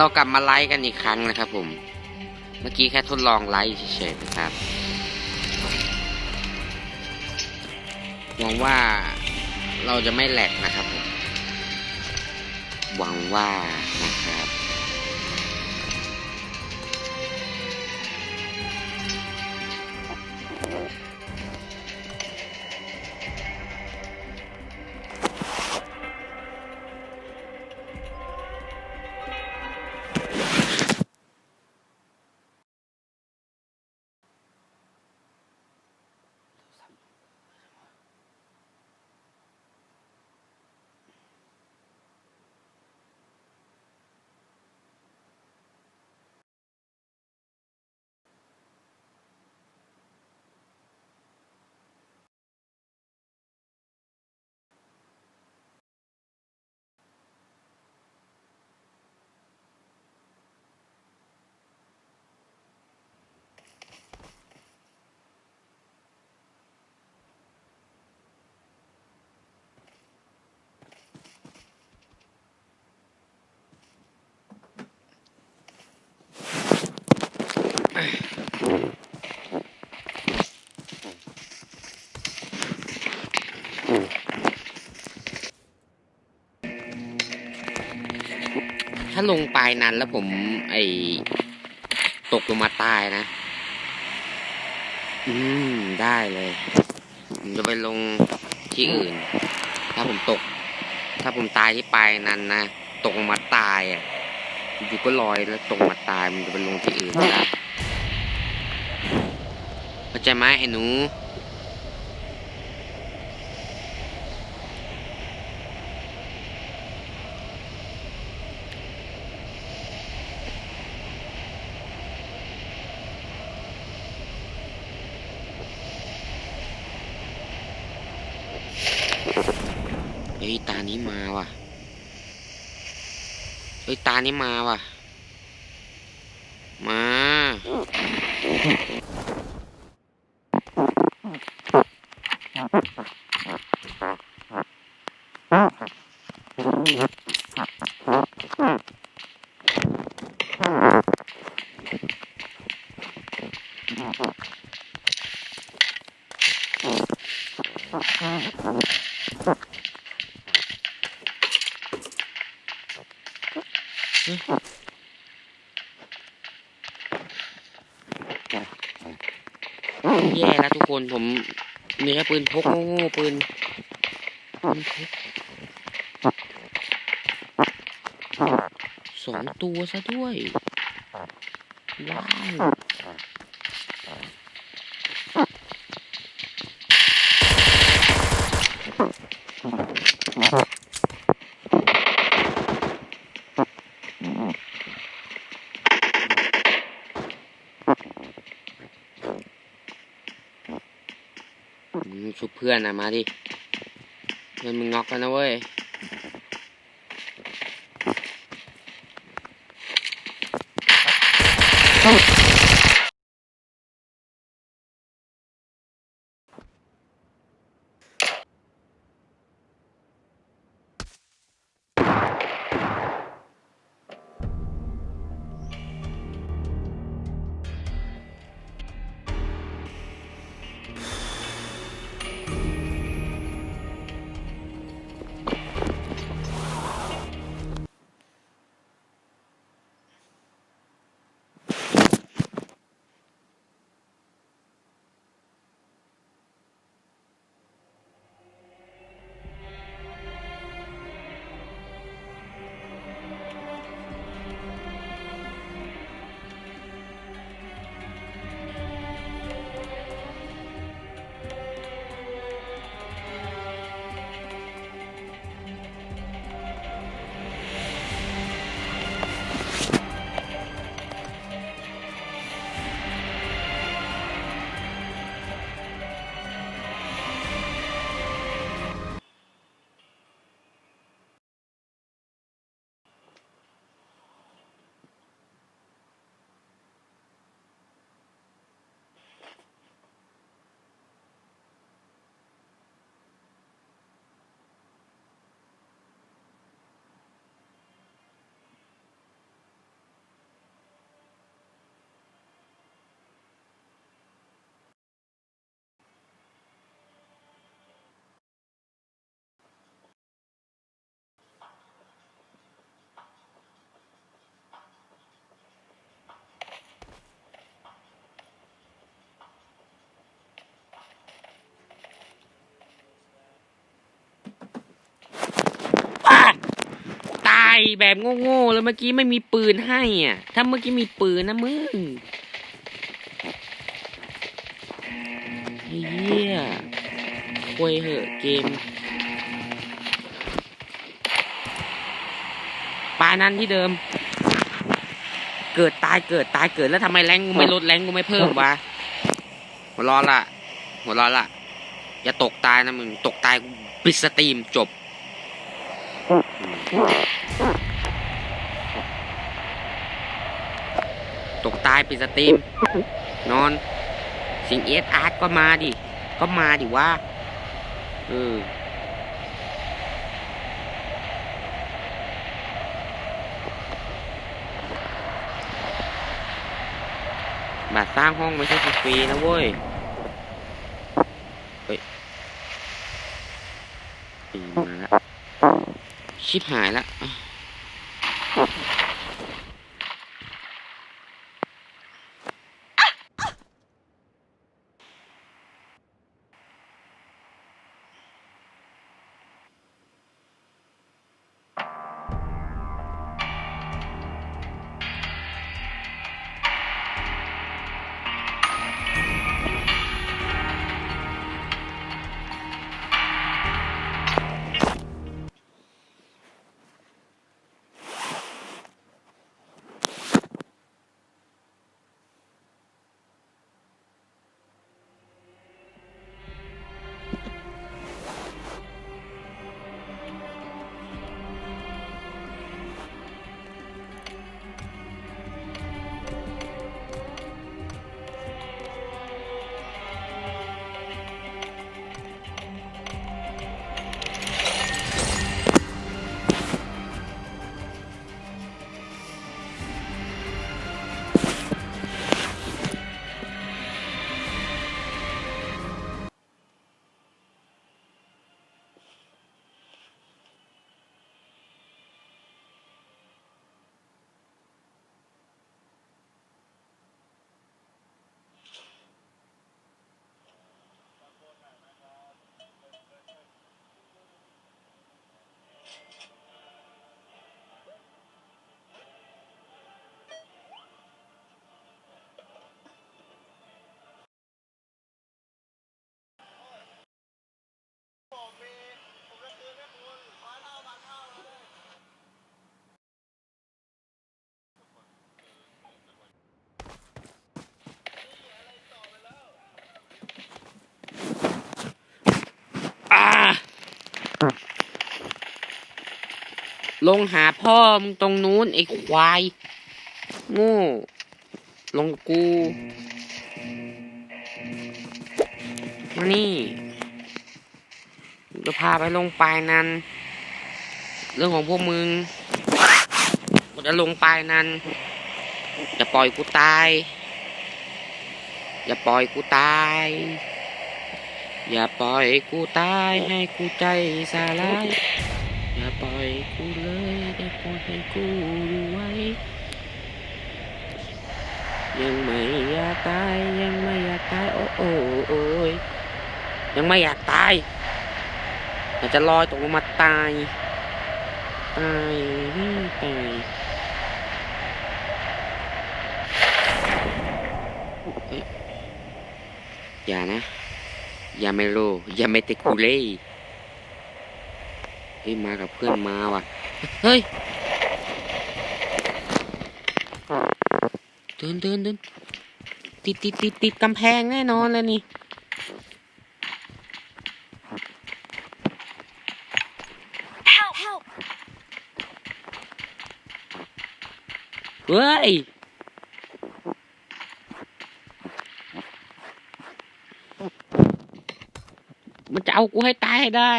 เรากลับมาไลฟ์กันอีกครั้งนะครับผม เมื่อกี้แค่ทดลองไลฟ์เฉยๆนะครับหวังว่าเราจะไม่แหลกนะครับผมหวังว่านะครับ ถ้าลงปลายนั้นแล้วผมไอตกลงมาตายนะ อืม ได้เลย ผมจะไปลงที่อื่น ถ้าผมตก ถ้าผมตายที่ปลายนั้นนะ ตกลงมาตายอะอยู่ก็ลอยแล้วตกมาตาย มันจะไปลงที่อื่นนะเข้าใจไหมไอ้หนู เฮ้ยตานี้ มาว่ะ เฮ้ย ตานี้มาว่ะ มา แย่แล้วทุกคนผมมีแค่ปืนพกโง่ปืนสองตัวซะด้วย ว้าว พื่อนอะมาดิเพื่อนมึงน็อกกันนะเว้ยต้อ แบบโง่ๆแล้วเมื่อกี้ไม่มีปืนให้อะ ถ้าเมื่อกี้มีปืนนะมึงเฮียควยเหอะเกม ปานั้นที่เดิม เกิดตายเกิดตายเกิดแล้วทำไมแรงกูไม่ลดแรงกูไม่เพิ่มวะ หัวร้อนละ หัวร้อนละ อย่าตกตายนะมึง ตกตายกูปิดสตรีมจบ ตกตายปิดสตรีม นอน สิงเอสอาร์ตก็มาดิ ก็มาดิว่าเออบัตรสร้างห้องไม่ใช่ฟรีนะเว้ยเฮ้ยปีมาแล้ว ชิบหายแล้ว ลงหาพ่อมึงตรงนู้นไอ้ควายโง่ลงกู มานี่จะพาไปลงปลายนั้น เรื่องของพวกมึงกูจะลงปลายนั้น อย่าปล่อยกูตาย อย่าปล่อยกูตาย อย่าปล่อยกูตายให้กูใจสลาย อย่าปล่อยกูเลยอย่าปล่อยให้กูดูไว้ ยังไม่อยากตายยังไม่อยากตายโอ้โอ้ยยังไม่อยากตายอยากจะลอยตกลงมาตายตายตายอย่านะ อย่าไม่โลอย่าไม่เตกูเล่เฮ้ยมากับเพื่อนมาว่ะ เฮ้ยเดินเดินเดินติดติดติดติดกำแพงแน่นอนเลยนี่ Help! Help! เฮ้ยมันจะเอากูให้ตายให้ได้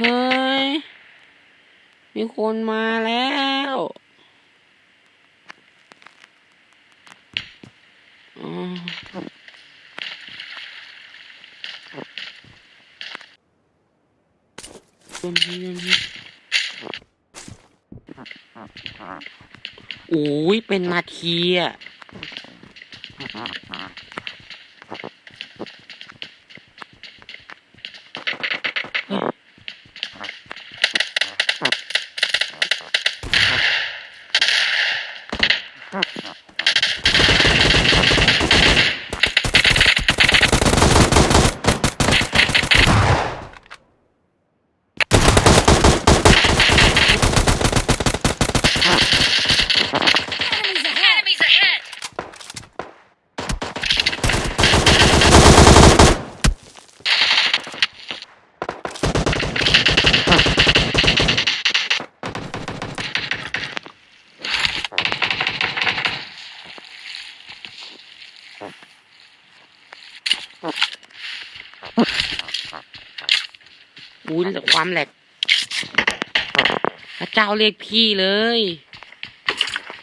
เฮ้ย มีคนมาแล้วอโอ้ยเป็นนาทีอะ อุ้ยความแหลกพระเจ้าเรียกพี่เลย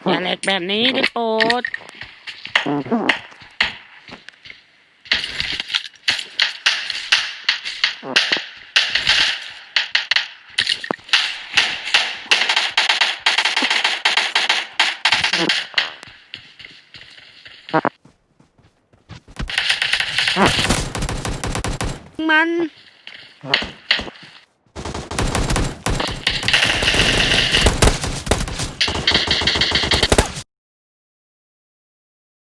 อย่าแหลกแบบนี้ได้โปรดมัน